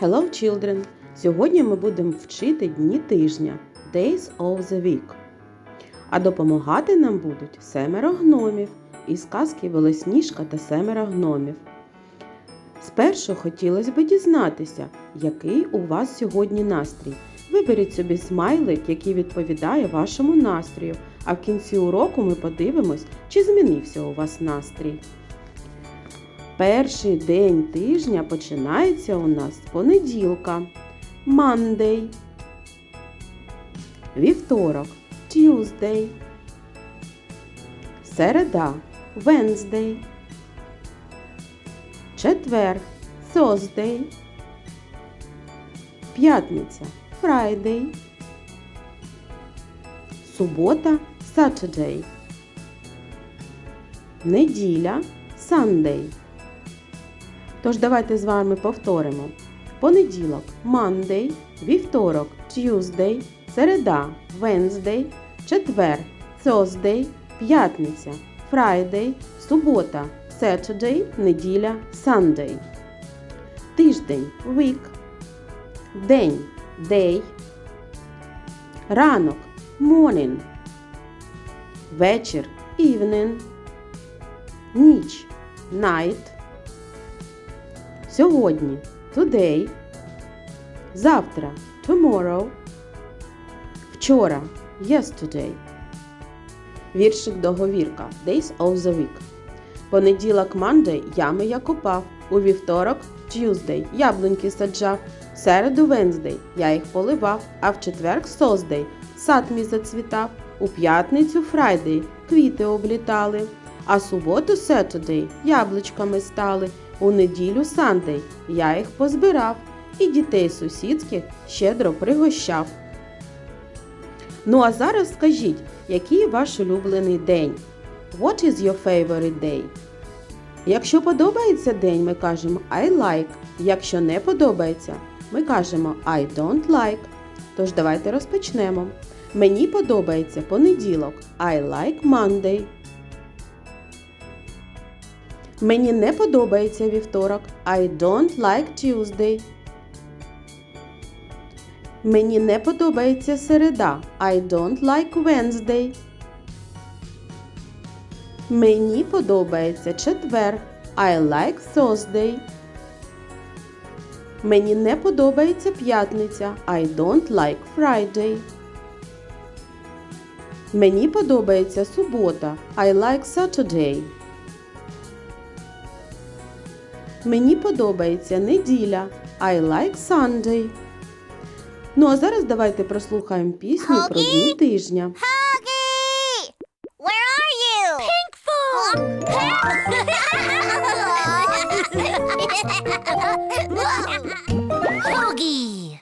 Hello, children! Сьогодні ми будемо вчити дні тижня Days of the Week. А допомагати нам будуть семеро гномів із казки Велосніжка та семеро гномів. Спершу хотілося б дізнатися, який у вас сьогодні настрій. Виберіть собі смайлик, який відповідає вашому настрою, а в кінці уроку ми подивимось, чи змінився у вас настрій. Перший день тижня починається у нас з понеділка. Monday. Вівторок. Tuesday. Середа. Wednesday. Четвер. Thursday. П'ятниця. Friday. Субота. Saturday. Неділя. Sunday. Тож давайте з вами повторимо. Понеділок Monday, вівторок Tuesday, середа Wednesday, четвер Thursday, п'ятниця Friday, субота Saturday, неділя Sunday. Тиждень week, день day, ранок morning, вечір evening, ніч night. Сьогодні today, завтра tomorrow, вчора yesterday. Віршик договірка Days of the Week. Понеділок Monday ями я копав. У вівторок Tuesday яблуньки саджав. Середу Wednesday я їх поливав, а в четверг Thursday сад мій зацвітав. У п'ятницю Friday квіти облітали. А суботу Saturday яблучками стали. У неділю Сандей я їх позбирав і дітей сусідських щедро пригощав. Ну а зараз скажіть, який ваш улюблений день? What is your favorite day? Якщо подобається день, ми кажемо I like. Якщо не подобається, ми кажемо I don't like. Тож давайте розпочнемо. Мені подобається понеділок. I like Monday. Мені не подобається вівторок. I don't like Tuesday. Мені не подобається середа. I don't like Wednesday. Мені подобається четвер. I like Thursday. Мені не подобається п'ятниця. I don't like Friday. Мені подобається субота. I like Saturday. Мені подобається неділя. I like Sunday. Ну а зараз давайте прослухаємо пісню про дні тижня. Huggy! Where are you? Pink Huggy!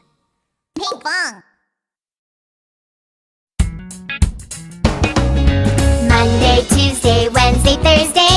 Pink Fong! Monday, Tuesday, Wednesday, Thursday,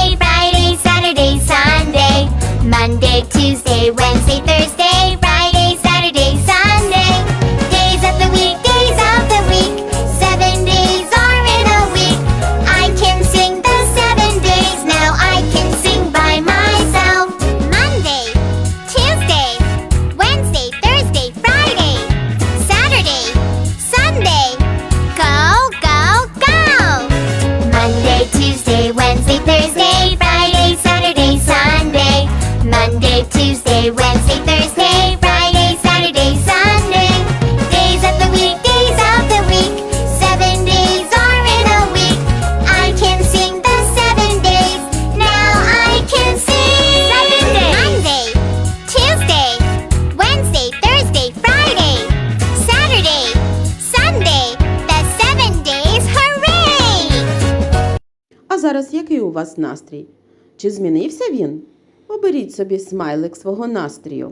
зараз який у вас настрій? Чи змінився він? Оберіть собі смайлик свого настрію.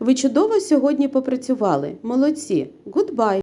Ви чудово сьогодні попрацювали. Молодці. Goodbye!